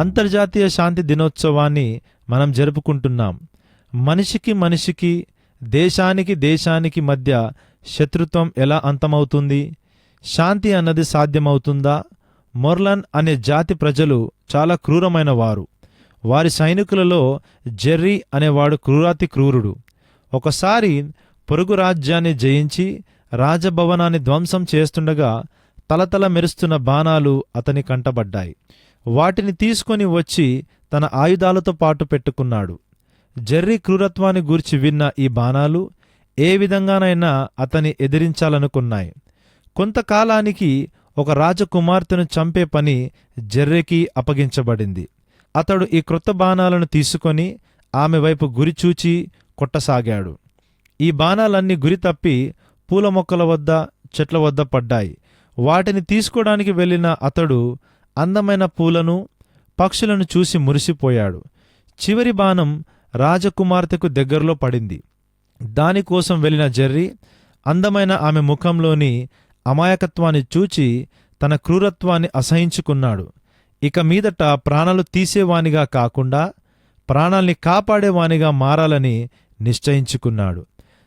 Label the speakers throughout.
Speaker 1: అంతర్జాతీయ శాంతి దినోత్సవాన్ని మనం జరుపుకుంటున్నాం. మనిషికి మనిషికి దేశానికి దేశానికి మధ్య శత్రుత్వం ఎలా అంతమవుతుంది? శాంతి అన్నది సాధ్యమవుతుందా? మొర్లన్ అనే జాతి ప్రజలు చాలా క్రూరమైన వారు వారి సైనికులలో జెర్రీ అనేవాడు క్రూరాతి క్రూరుడు ఒకసారి పొరుగు రాజ్యాన్ని జయించి రాజభవనాన్ని ధ్వంసం చేస్తుండగా తలతల మెరుస్తున్న బాణాలు అతని కంటబడ్డాయి. వాటిని తీసుకొని వచ్చి తన ఆయుధాలతో పాటు పెట్టుకున్నాడు. జెర్రీ క్రూరత్వాన్ని గూర్చి విన్న ఈ బాణాలు ఏ విధంగానైనా అతని ఎదిరించాలనుకున్నాయి. కొంతకాలానికి ఒక రాజకుమార్తెను చంపే పని జెర్రీకి అప్పగించబడింది. అతడు ఈ క్రొత్త బాణాలను తీసుకొని ఆమె వైపు గురిచూచి కొట్టసాగాడు. ఈ బాణాలన్నీ గురి తప్పి పూల మొక్కల వద్ద చెట్ల వద్ద పడ్డాయి. వాటిని తీసుకోవడానికి వెళ్ళిన అతడు అందమైన పూలను పక్షులను చూసి మురిసిపోయాడు. చివరి బాణం రాజకుమార్తెకు దగ్గరలో పడింది. దానికోసం వెళ్ళిన జెర్రీ అందమైన ఆమె ముఖంలోని అమాయకత్వాన్ని చూచి తన క్రూరత్వాన్ని అసహించుకున్నాడు. ఇక మీదట ప్రాణాలు తీసేవానిగా కాకుండా ప్రాణాల్ని కాపాడేవానిగా మారాలని నిశ్చయించుకున్నాడు.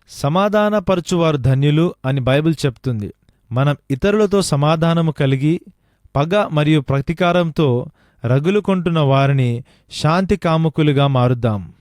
Speaker 1: సమాధానపరచువారు ధన్యులు అని బైబిల్ చెప్తుంది. మనం ఇతరులతో సమాధానము కలిగి పగ మరియు ప్రతీకారంతో రగులుకొంటున్న వారిని శాంతి కాముకులుగా మారుద్దాం.